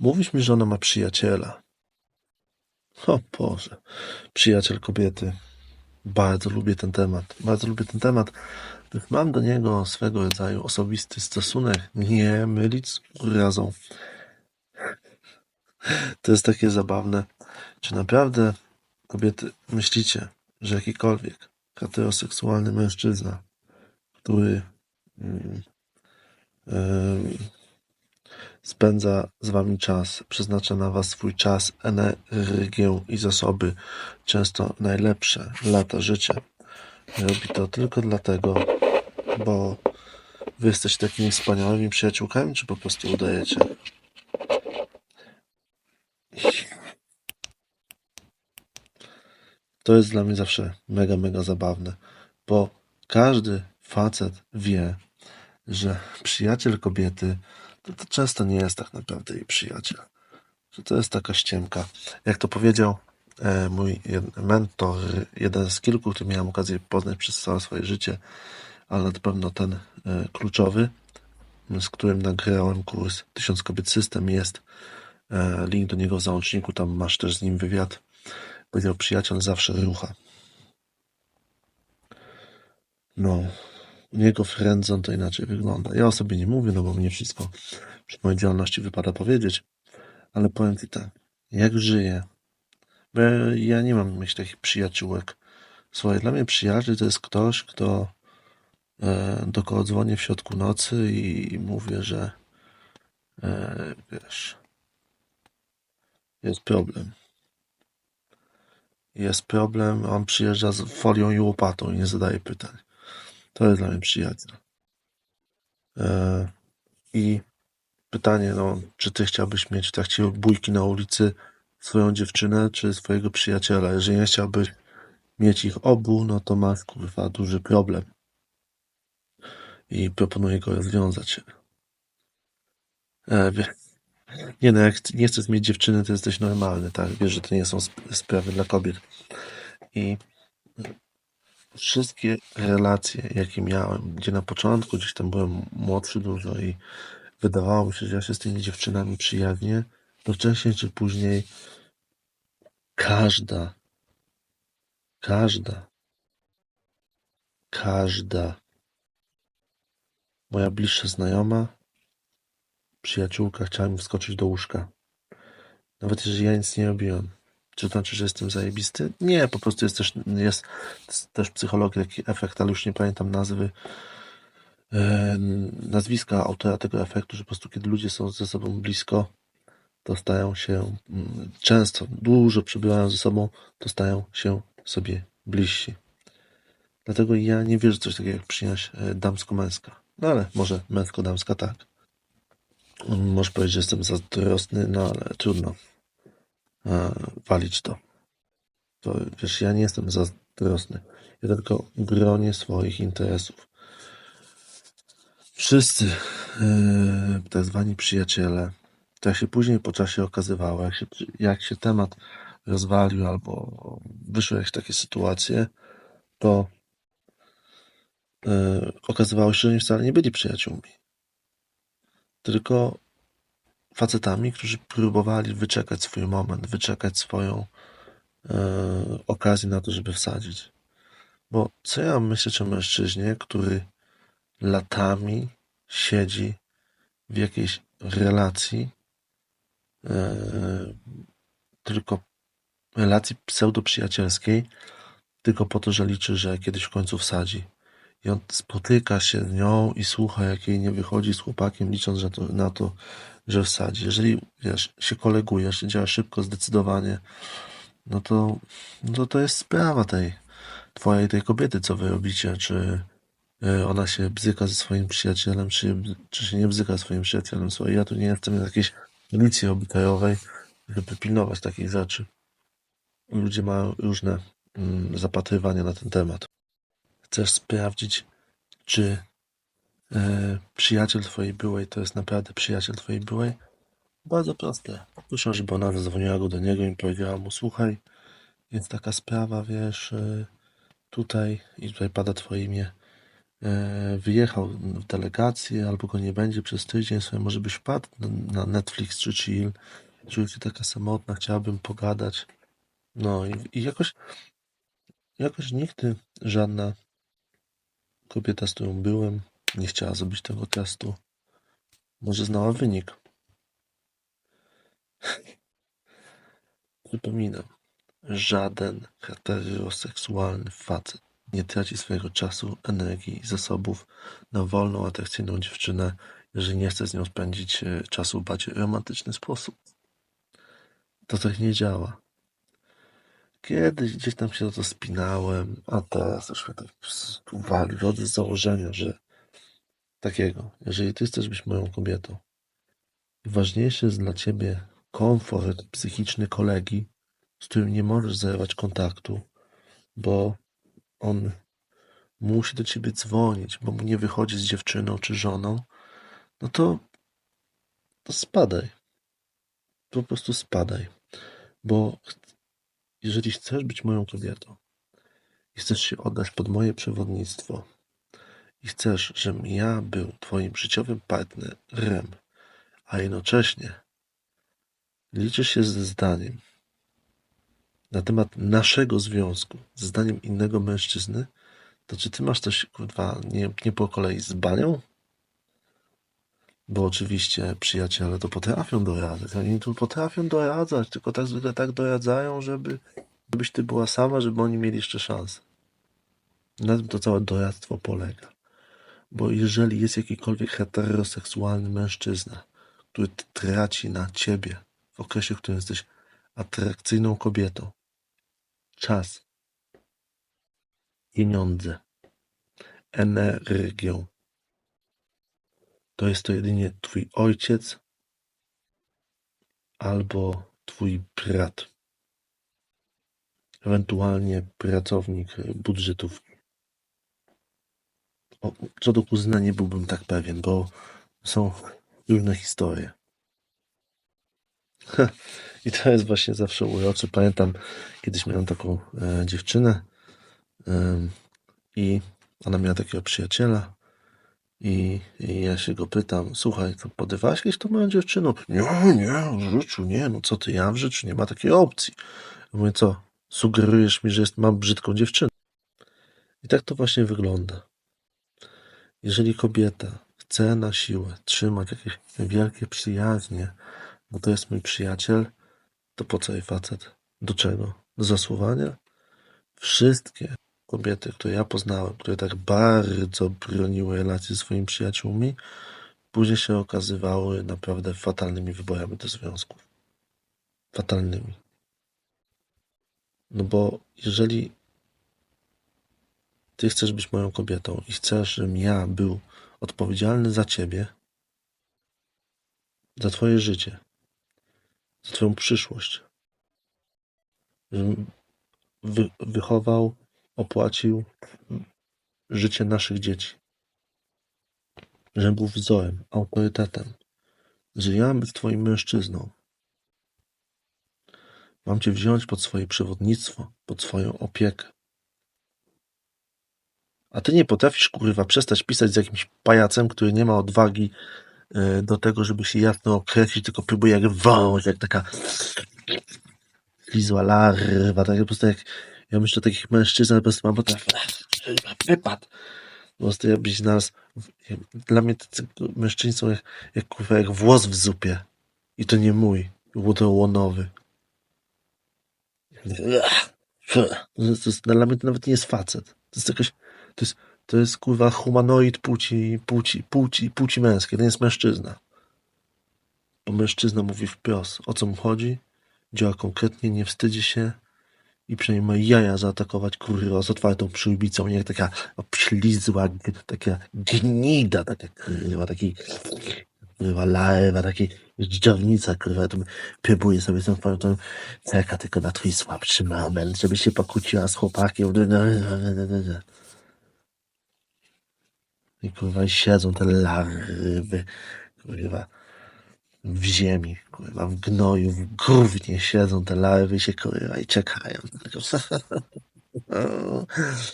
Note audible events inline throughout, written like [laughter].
Mówisz mi, że ona ma przyjaciela. O Boże, przyjaciel kobiety. Bardzo lubię ten temat. Bardzo lubię ten temat. Mam do niego swego rodzaju osobisty stosunek. Nie mylić z urazą. To jest takie zabawne. Czy naprawdę kobiety myślicie, że jakikolwiek heteroseksualny mężczyzna, który mm, spędza z wami czas, przeznacza na was swój czas, energię i zasoby, często najlepsze lata życia. Robi to tylko dlatego, bo wy jesteście takimi wspaniałymi przyjaciółkami, czy po prostu udajecie? To jest dla mnie zawsze mega, mega zabawne, bo każdy facet wie, że przyjaciel kobiety to, to często nie jest tak naprawdę jej przyjaciel. Że to jest taka ściemka. Jak to powiedział e, mój mentor, jeden z kilku, który miałem okazję poznać przez całe swoje życie, ale na pewno ten e, kluczowy, z którym nagrałem kurs Tysiąc Kobiet System jest e, link do niego w załączniku, tam masz też z nim wywiad. Powiedział, przyjaciel zawsze rucha. No, u niego friendzone to inaczej wygląda. Ja o sobie nie mówię, no bo mnie wszystko przy mojej działalności wypada powiedzieć, ale powiem Ci tak, jak żyję, bo ja nie mam mieć takich przyjaciółek. Słuchaj, dla mnie przyjaciel to jest ktoś, kto e, do kogo dzwonię w środku nocy i mówię, że e, wiesz, jest problem. Jest problem, on przyjeżdża z folią i łopatą i nie zadaje pytań. To jest dla mnie przyjaciel. E, I pytanie, no, czy ty chciałbyś mieć w trakcie bójki na ulicy swoją dziewczynę, czy swojego przyjaciela? Jeżeli nie chciałbyś mieć ich obu, no to masz, kurwa, duży problem. I proponuję go rozwiązać. E, nie no, jak nie chcesz mieć dziewczyny, to jesteś normalny, tak? Wiesz, że to nie są sprawy dla kobiet. I wszystkie relacje, jakie miałem, gdzie na początku gdzieś tam byłem młodszy dużo i wydawało mi się, że ja się z tymi dziewczynami przyjaźnię, to wcześniej czy później każda, każda, każda moja bliższa znajoma, przyjaciółka chciała mi wskoczyć do łóżka. Nawet jeżeli ja nic nie robiłem. Czy to znaczy, że jestem zajebisty? Nie, po prostu jest też, jest też psychologii taki efekt, ale już nie pamiętam nazwy, e, nazwiska autora tego efektu, że po prostu kiedy ludzie są ze sobą blisko, to stają się mm, często, dużo przebywają ze sobą, to stają się sobie bliżsi. Dlatego ja nie wierzę w coś takiego jak przyjaźń e, damsko-męska. No ale może męsko-damska tak. Możesz powiedzieć, że jestem zazdrosny, no ale trudno walić to. To wiesz, ja nie jestem zazdrosny. Ja tylko bronię swoich interesów. Wszyscy yy, tak zwani przyjaciele, to jak się później po czasie okazywało, jak się, jak się temat rozwalił albo wyszły jakieś takie sytuacje, to yy, okazywało się, że oni wcale nie byli przyjaciółmi. Tylko facetami, którzy próbowali wyczekać swój moment, wyczekać swoją e, okazję na to, żeby wsadzić. Bo co ja myślę o mężczyźnie, który latami siedzi w jakiejś relacji, e, tylko relacji pseudo-przyjacielskiej, tylko po to, że liczy, że kiedyś w końcu wsadzi. I on spotyka się z nią i słucha, jak jej nie wychodzi z chłopakiem, licząc że to, na to, że wsadzi. Jeżeli wiesz, się kolegujesz, działa szybko, zdecydowanie, no to, no to jest sprawa tej twojej, tej kobiety, co wy robicie, czy e, ona się bzyka ze swoim przyjacielem, czy, czy się nie bzyka ze swoim przyjacielem. Słuchaj, ja tu nie jestem z jakiejś policji obyczajowej, żeby pilnować takich rzeczy. Ludzie mają różne mm, zapatrywania na ten temat. Chcesz sprawdzić, czy przyjaciel twojej byłej to jest naprawdę przyjaciel twojej byłej? Bardzo proste. Proszę, żeby ona zadzwoniła go do niego i powiedziała mu, słuchaj, jest taka sprawa, wiesz, e, tutaj i tutaj pada twoje imię, e, wyjechał w delegację, albo go nie będzie przez tydzień, sobie może byś wpadł na Netflix czy chill, czuję się taka samotna, chciałabym pogadać. No i, i jakoś, jakoś nigdy żadna kobieta, z którą byłem, nie chciała zrobić tego testu. Może znała wynik. [laughs] Przypominam, żaden heteroseksualny facet nie traci swojego czasu, energii i zasobów na wolną, atrakcyjną dziewczynę, jeżeli nie chce z nią spędzić e, czasu w bardziej romantyczny sposób. To tak nie działa. Kiedyś gdzieś tam się o to spinałem, a teraz już mnie tak wali od założenia, że takiego, jeżeli ty chcesz być moją kobietą, ważniejszy jest dla ciebie komfort psychiczny kolegi, z którym nie możesz zerwać kontaktu, bo on musi do ciebie dzwonić, bo mu nie wychodzi z dziewczyną czy żoną, no to, to spadaj. Po prostu spadaj. Bo jeżeli chcesz być moją kobietą i chcesz się oddać pod moje przewodnictwo i chcesz, żebym ja był twoim życiowym partnerem, a jednocześnie liczysz się ze zdaniem na temat naszego związku, ze zdaniem innego mężczyzny, to czy ty masz coś, kurwa, nie, nie po kolei z banią? Bo oczywiście przyjaciele to potrafią doradzać. Oni tu potrafią doradzać, tylko tak zwykle tak doradzają, żeby, żebyś ty była sama, żeby oni mieli jeszcze szansę. Na tym to całe doradztwo polega. Bo jeżeli jest jakikolwiek heteroseksualny mężczyzna, który traci na ciebie w okresie, w którym jesteś atrakcyjną kobietą, czas, pieniądze, energię, to jest to jedynie twój ojciec albo twój brat. Ewentualnie pracownik budżetówki. Co do kuzyna nie byłbym tak pewien, bo są różne historie. I to jest właśnie zawsze urocze. Pamiętam, kiedyś miałem taką e, dziewczynę e, i ona miała takiego przyjaciela i, i ja się go pytam, słuchaj, to podywałeś kiedyś tą moją dziewczyną? Nie, nie, w życiu nie, no co ty, ja w życiu nie ma takiej opcji. Ja mówię, co, sugerujesz mi, że jest, mam brzydką dziewczynę? I tak to właśnie wygląda. Jeżeli kobieta chce na siłę trzymać jakieś wielkie przyjaźnie, bo to jest mój przyjaciel, to po co jej facet? Do czego? Do zasuwania? Wszystkie kobiety, które ja poznałem, które tak bardzo broniły relacji ze swoimi przyjaciółmi, później się okazywały naprawdę fatalnymi wyborami do związków. Fatalnymi. No bo jeżeli ty chcesz być moją kobietą i chcesz, żebym ja był odpowiedzialny za ciebie, za twoje życie, za twoją przyszłość, żebym wy, wychował, opłacił życie naszych dzieci, żebym był wzorem, autorytetem, że ja być twoim mężczyzną, mam cię wziąć pod swoje przewodnictwo, pod swoją opiekę. A ty nie potrafisz, kurwa, przestać pisać z jakimś pajacem, który nie ma odwagi e, do tego, żeby się jasno określić, tylko próbuje jak wąż, jak taka lizła larwa, tak po prostu jak, ja myślę o takich mężczyzn, po prostu mam potrafię, wypad. Po prostu jakbyś znalazł, dla mnie tacy mężczyźni są jak, jak, kurwa, jak włos w zupie. I to nie mój, łonowy. To jest, dla mnie to nawet nie jest facet. To jest jakoś, to jest, to jest kurwa humanoid płci, płci, płci, płci męskiej. To nie jest mężczyzna. Bo mężczyzna mówi wprost, o co mu chodzi, działa konkretnie, nie wstydzi się i przynajmniej ma jaja zaatakować kurwa z otwartą przyłbicą, nie taka obślizła, taka gnida, taka kurwa, taki kurwa larwa, taki dżdżownica, kurwa, to próbuje sobie tą tą czeka tylko na twój słabszy moment, żeby się pokłóciła z chłopakiem. I kurwa siedzą te larwy, kurwa, w ziemi, kurwa, w gnoju, w gównie siedzą te larwy się kurwa i czekają. [laughs]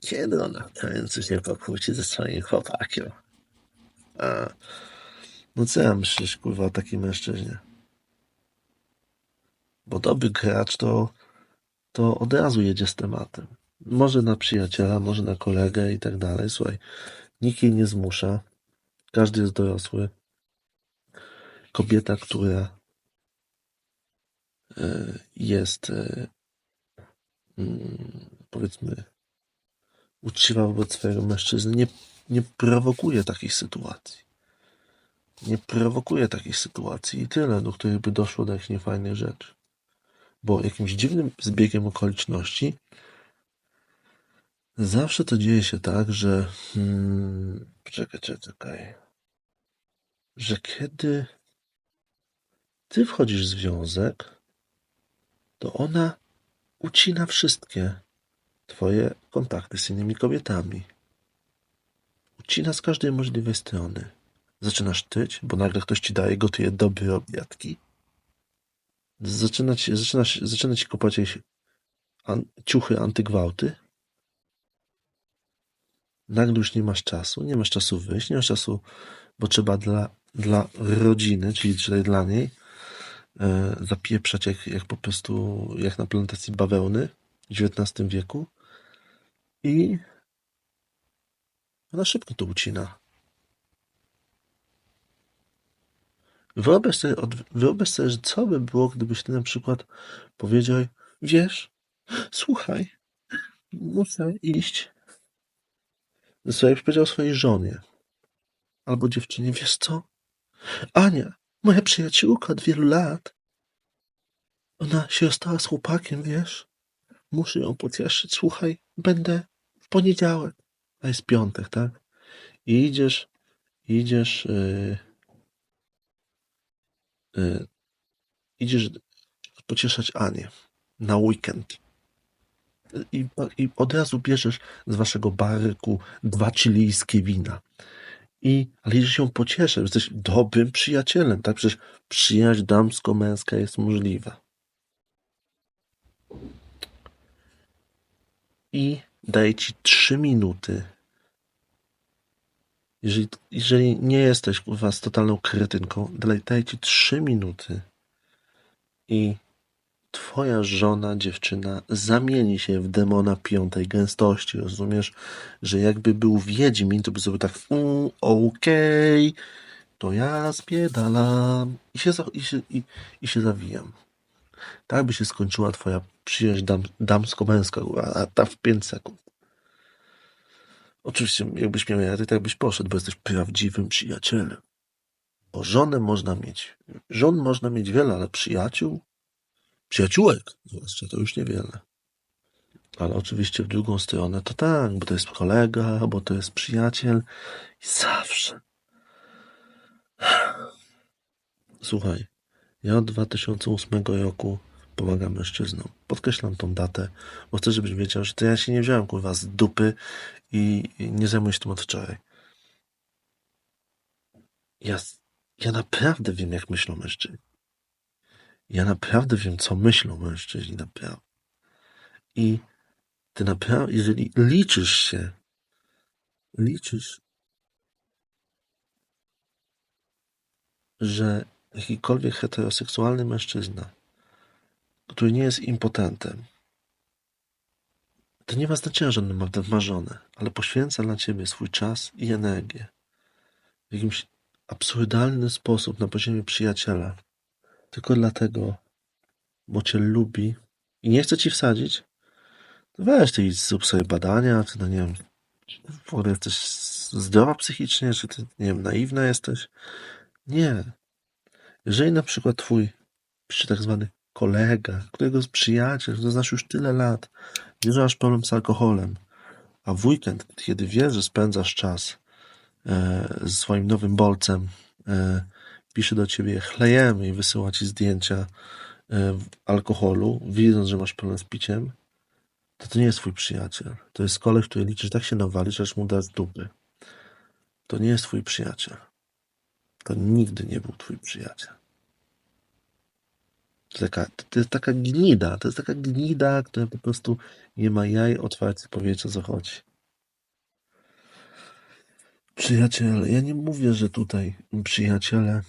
Kiedy ona końcu się pokłóci ze swoim chłopakiem? No co ja myślisz, kurwa, o takim mężczyźnie? Bo dobry gracz to, to od razu jedzie z tematem. Może na przyjaciela, może na kolegę i tak dalej. Słuchaj, nikt jej nie zmusza. Każdy jest dorosły. Kobieta, która e, jest e, mm, powiedzmy uczciwa wobec swojego mężczyzny, nie, nie prowokuje takich sytuacji. Nie prowokuje takich sytuacji i tyle, do których by doszło do jakichś niefajnych rzeczy. Bo jakimś dziwnym zbiegiem okoliczności zawsze to dzieje się tak, że hmm, czekaj, czekaj, czekaj, że kiedy ty wchodzisz w związek, to ona ucina wszystkie twoje kontakty z innymi kobietami. Ucina z każdej możliwej strony. Zaczynasz tyć, bo nagle ktoś ci daje, gotuje dobre obiadki. Zaczyna ci, zaczyna, się- zaczyna ci ciuchy antygwałty. Nagle już nie masz czasu, nie masz czasu wyjść, nie masz czasu, bo trzeba dla, dla rodziny, czyli, czyli dla niej, e, zapieprzać jak, jak po prostu, jak na plantacji bawełny w XIX wieku. I ona szybko to ucina. Wyobraź sobie, wyobraź sobie, że co by było, gdybyś ty na przykład powiedział, wiesz, słuchaj, muszę iść. Sobie powiedział swojej żonie albo dziewczynie, wiesz co? Ania, moja przyjaciółka od wielu lat, ona się rozstała z chłopakiem, wiesz? Muszę ją pocieszyć. Słuchaj, będę w poniedziałek, a jest piątek, tak? I idziesz, idziesz, yy, yy, idziesz pocieszać Anię na weekend. I, I od razu bierzesz z waszego baryku dwa chilijskie wina. I, ale idziesz ją pocieszyć, jesteś dobrym przyjacielem, tak? Przecież przyjaźń damsko-męska jest możliwa. I daję ci trzy minuty. Jeżeli, jeżeli nie jesteś kurwa z totalną kretynką, daję, daję ci trzy minuty i twoja żona, dziewczyna zamieni się w demona piątej gęstości. Rozumiesz, że jakby był Wiedźmin, to by sobie tak "Mm, okej, to ja spiedalam i się, i, się, i, i się zawijam. Tak by się skończyła twoja przyjaźń dam, damsko-męska, a ta w 5 sekund. Oczywiście, jakbyś miał rady, tak byś poszedł, bo jesteś prawdziwym przyjacielem. Bo żonę można mieć, żon można mieć wiele, ale przyjaciół, przyjaciółek zwłaszcza, to już niewiele. Ale oczywiście w drugą stronę to tak, bo to jest kolega, bo to jest przyjaciel i zawsze. Słuchaj, ja od 2008 roku pomagam mężczyznom. Podkreślam tą datę, bo chcę, żebyś wiedział, że to ja się nie wziąłem kurwa z dupy i nie zajmuję się tym od wczoraj. Ja, ja naprawdę wiem, jak myślą mężczyźni. Ja naprawdę wiem, co myślą mężczyźni, naprawdę. I ty naprawdę, jeżeli liczysz się, liczysz, że jakikolwiek heteroseksualny mężczyzna, który nie jest impotentem, to nie ma znaczenia, że on ma, żonę, ale poświęca dla ciebie swój czas i energię w jakimś absurdalny sposób na poziomie przyjaciela, tylko dlatego, bo cię lubi i nie chce ci wsadzić, to weź ty idź, zrób sobie badania, czy no nie wiem, w ogóle jesteś zdrowa psychicznie, czy ty, nie wiem, naiwna jesteś. Nie. Jeżeli na przykład twój, czy tak zwany kolega, którego przyjaciel, którego znasz już tyle lat, wie, że masz problem z alkoholem, a w weekend, kiedy wiesz, że spędzasz czas e, ze swoim nowym bolcem, e, pisze do ciebie chlejemy i wysyła ci zdjęcia e, alkoholu, widząc, że masz problem z piciem, to to nie jest twój przyjaciel. To jest koleś, który liczy, że tak się nawali, że aż mu dasz dupy. To nie jest twój przyjaciel. To nigdy nie był twój przyjaciel. To, taka, to jest taka gnida, to jest taka gnida, która po prostu nie ma jaj otwarcie o co chodzi. Przyjaciele, ja nie mówię, że tutaj przyjaciele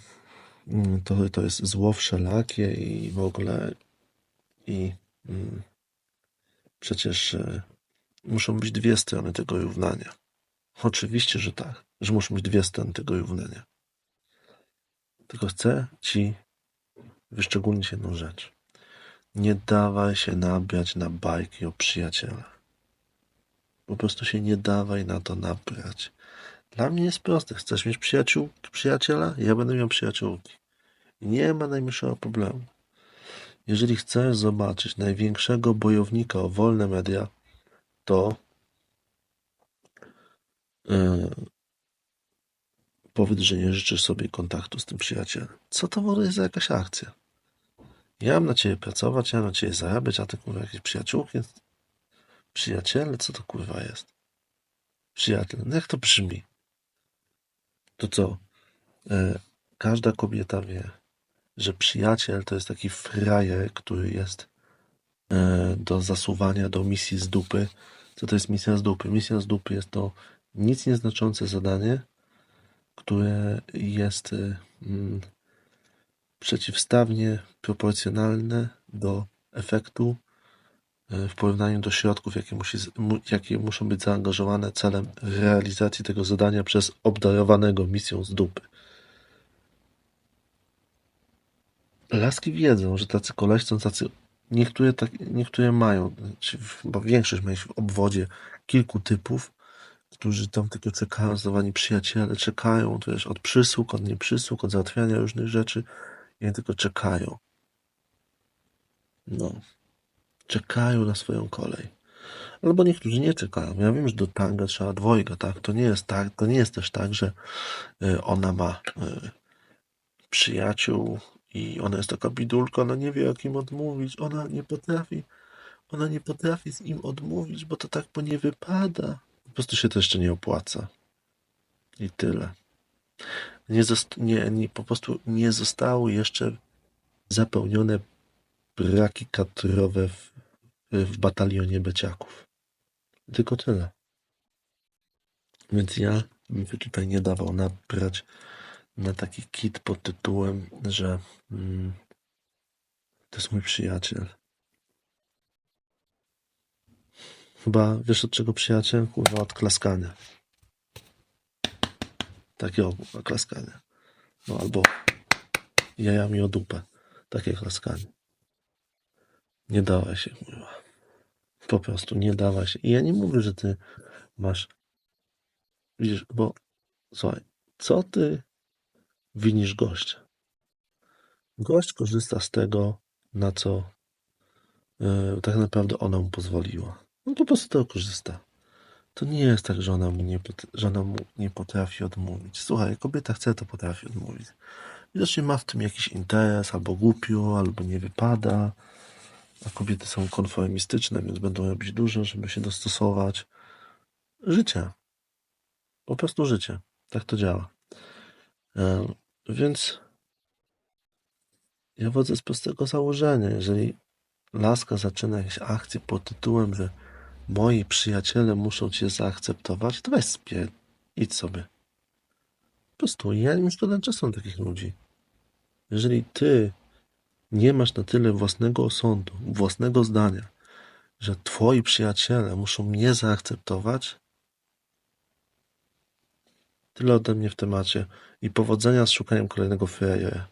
to, to jest zło wszelakie i w ogóle i mm, przecież e, muszą być dwie strony tego równania. Oczywiście, że tak, że muszą być dwie strony tego równania. Tylko chcę ci wyszczególnić jedną rzecz. Nie dawaj się nabrać na bajki o przyjacielach. Po prostu się nie dawaj na to nabrać. Dla mnie jest proste. Chcesz mieć przyjaciół, przyjaciela? Ja będę miał przyjaciółki. Nie ma najmniejszego problemu. Jeżeli chcesz zobaczyć największego bojownika o wolne media, to yy, powiedz, że nie życzysz sobie kontaktu z tym przyjacielem. Co to w ogóle jest za jakaś akcja? Ja mam na ciebie pracować, ja mam na ciebie zarabiać, a ty kurwa jakieś przyjaciółki? Przyjaciele? Co to kurwa jest? Przyjaciel. No jak to brzmi? To co? E, każda kobieta wie, że przyjaciel to jest taki frajer, który jest e, do zasuwania do misji z dupy. Co to jest misja z dupy? Misja z dupy jest to nic nieznaczące zadanie, które jest e, mm, przeciwstawnie proporcjonalne do efektu w porównaniu do środków, jakie, musi, jakie muszą być zaangażowane celem realizacji tego zadania przez obdarowanego misją z dupy. Laski wiedzą, że tacy koleś są tacy. Niektóre, tak, niektóre mają, bo większość ma w obwodzie kilku typów, którzy tam tylko czekają, zdawani przyjaciele, czekają też od przysług, od nieprzysług, od załatwiania różnych rzeczy i tylko czekają. No. Czekają na swoją kolej. Albo niektórzy nie czekają. Ja wiem, że do tanga trzeba dwojga, tak? To nie jest tak, to nie jest też tak, że y, ona ma y, przyjaciół i ona jest taka bidulka, ona nie wie jak im odmówić, ona nie potrafi, ona nie potrafi z im odmówić, bo to tak po nie wypada. Po prostu się to jeszcze nie opłaca. I tyle. Nie, nie, nie, po prostu nie zostały jeszcze zapełnione braki kadrowe w, w batalionie beciaków. Tylko tyle. Więc ja bym się tutaj nie dawał nabrać na taki kit pod tytułem, że mm, to jest mój przyjaciel. Chyba wiesz od czego przyjaciel? Kurwa od klaskania. Takiego klaskania. No albo jajami o dupę. Takie klaskanie. Nie dawaj się, kurwa. Po prostu nie dawaj się. I ja nie mówię, że ty masz. Widzisz, bo słuchaj, co ty winisz gościa? Gość korzysta z tego, na co yy, tak naprawdę ona mu pozwoliła. On po prostu tego korzysta. To nie jest tak, że ona mu nie, że ona mu nie potrafi odmówić. Słuchaj, kobieta chce, to potrafi odmówić. Widocznie ma w tym jakiś interes, albo głupio, albo nie wypada. A kobiety są konformistyczne, więc będą robić dużo, żeby się dostosować. Życie. Po prostu życie. Tak to działa. E, więc ja wodzę z prostego założenia. Jeżeli laska zaczyna jakieś akcje pod tytułem, że moi przyjaciele muszą cię zaakceptować, to weź spier... idź sobie. Po prostu ja nie szkoda czasu takich ludzi. Jeżeli ty nie masz na tyle własnego osądu, własnego zdania, że twoi przyjaciele muszą mnie zaakceptować, tyle ode mnie w temacie i powodzenia z szukaniem kolejnego frajera.